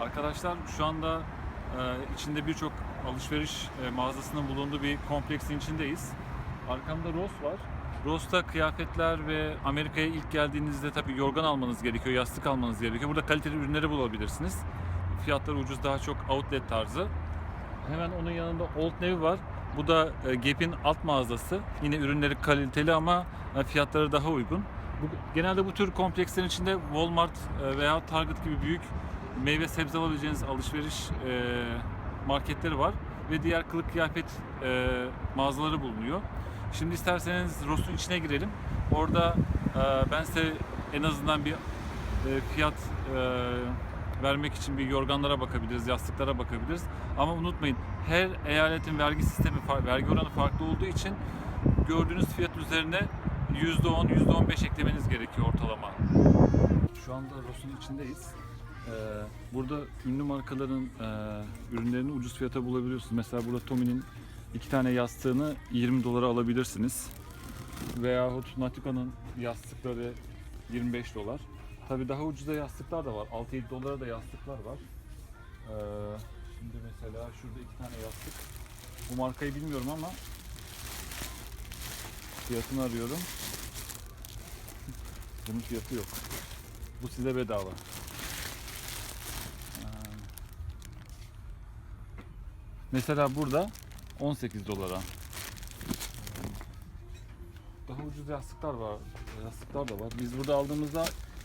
Arkadaşlar şu anda e, içinde birçok alışveriş e, mağazasının bulunduğu bir kompleksin içindeyiz. Arkamda Ross var. Ross'ta kıyafetler ve Amerika'ya ilk geldiğinizde tabii yorgan almanız gerekiyor, yastık almanız gerekiyor. Burada kaliteli ürünleri bulabilirsiniz. Fiyatları ucuz, daha çok outlet tarzı. Hemen onun yanında Old Navy var. Bu da e, Gap'in alt mağazası. Yine ürünleri kaliteli ama e, fiyatları daha uygun. Bu, genelde bu tür komplekslerin içinde Walmart e, veya Target gibi büyük meyve sebze alabileceğiniz alışveriş e, marketleri var ve diğer kılık kıyafet e, mağazaları bulunuyor. Şimdi isterseniz Ross'un içine girelim. Orada e, ben size en azından bir e, fiyat e, vermek için bir yorganlara bakabiliriz, yastıklara bakabiliriz. Ama unutmayın her eyaletin vergi sistemi, vergi oranı farklı olduğu için gördüğünüz fiyat üzerine %10, %15 eklemeniz gerekiyor ortalama. Şu anda Ross'un içindeyiz. Ee, burada ünlü markaların e, ürünlerini ucuz fiyata bulabiliyorsunuz. Mesela burada Tommy'nin iki tane yastığını 20 dolara alabilirsiniz. Veyahut Nautica'nın yastıkları 25 dolar. Tabi daha ucuza yastıklar da var. 6-7 dolara da yastıklar var. Ee, şimdi mesela şurada iki tane yastık. Bu markayı bilmiyorum ama fiyatını arıyorum. Bunun fiyatı yok. Bu size bedava. Mesela burada 18 dolara. Daha ucuz yastıklar var. Yastıklar da var. Biz burada aldığımızda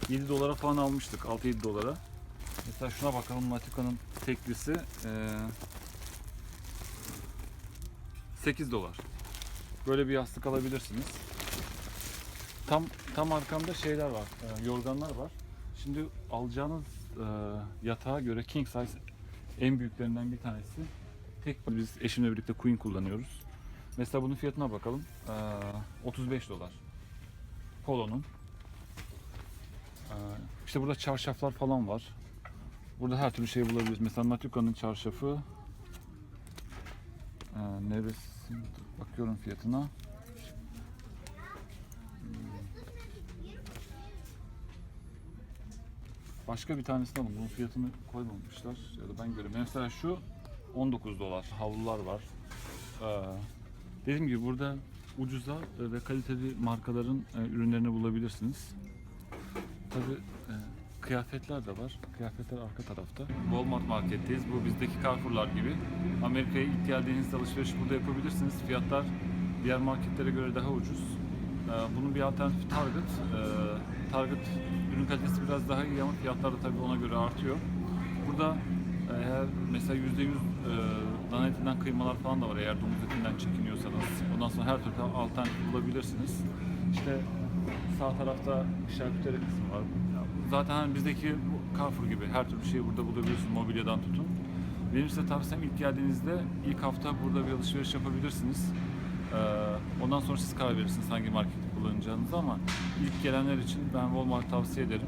7 dolara falan almıştık. 6-7 dolara. Mesela şuna bakalım Nautica'nın teklisi. Ee, 8 dolar. Böyle bir yastık alabilirsiniz. Tam tam arkamda şeyler var. e, yorganlar var. Şimdi alacağınız e, yatağa göre king size en büyüklerinden bir tanesi. Tek biz eşimle birlikte queen kullanıyoruz. Mesela bunun fiyatına bakalım. Ee, 35 dolar. Polo'nun. Ee, işte burada çarşaflar falan var. Burada her türlü şey bulabiliriz. Mesela Nautica'nın çarşafı. Ee, neresi? Bakıyorum fiyatına. Başka bir tanesini alın. Bunun fiyatını koymamışlar. Ya da ben görüyorum. Mesela şu 19 dolar. Havlular var. Ee, dediğim gibi burada ucuza ve kaliteli markaların e, ürünlerini bulabilirsiniz. Tabi kıyafetler de var. Kıyafetler arka tarafta. Walmart marketteyiz. Bu bizdeki Carrefour'lar gibi. Amerika'ya ilk geldiğinizde alışveriş burada yapabilirsiniz. Fiyatlar diğer marketlere göre daha ucuz. Ee, Bunun bir alternatifi Target. Ee, Target ürün kalitesi biraz daha iyi ama fiyatlar da tabii ona göre artıyor. Burada eğer mesela %100 e, dana etinden kıymalar falan da var eğer domuz etinden çekiniyorsanız. Ondan sonra her türlü alternatif bulabilirsiniz. İşte sağ tarafta şarküteri kısmı var. Zaten hani bizdeki Carrefour gibi her türlü şeyi burada bulabiliyorsunuz mobilyadan tutun. Benim size tavsiyem ilk geldiğinizde ilk hafta burada bir alışveriş yapabilirsiniz. Ee, ondan sonra siz karar verirsiniz hangi marketi kullanacağınızı ama ilk gelenler için ben Walmart tavsiye ederim.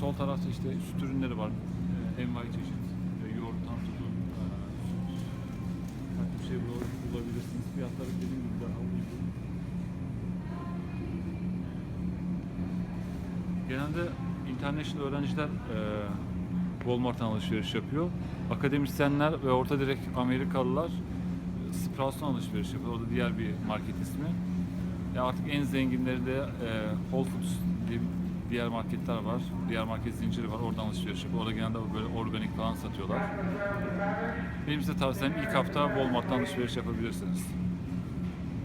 Sol tarafta işte süt ürünleri var. Ee, envai çeşit. Ee, yoğurttan tutun. Süt. Farklı şey bul- bulabilirsiniz. Fiyatları dediğim gibi daha uygun. Genelde international öğrenciler e, Walmart'tan alışveriş yapıyor. Akademisyenler ve orta direkt Amerikalılar e, Sprouts'tan alışveriş yapıyor. Orada diğer bir market ismi. Ya artık en zenginleri de e, Whole Foods diye diğer marketler var. Diğer market zinciri var. Oradan alışveriş yapıyor. Orada genelde böyle organik falan satıyorlar. Benim size tavsiyem ilk hafta Walmart'tan alışveriş yapabilirsiniz.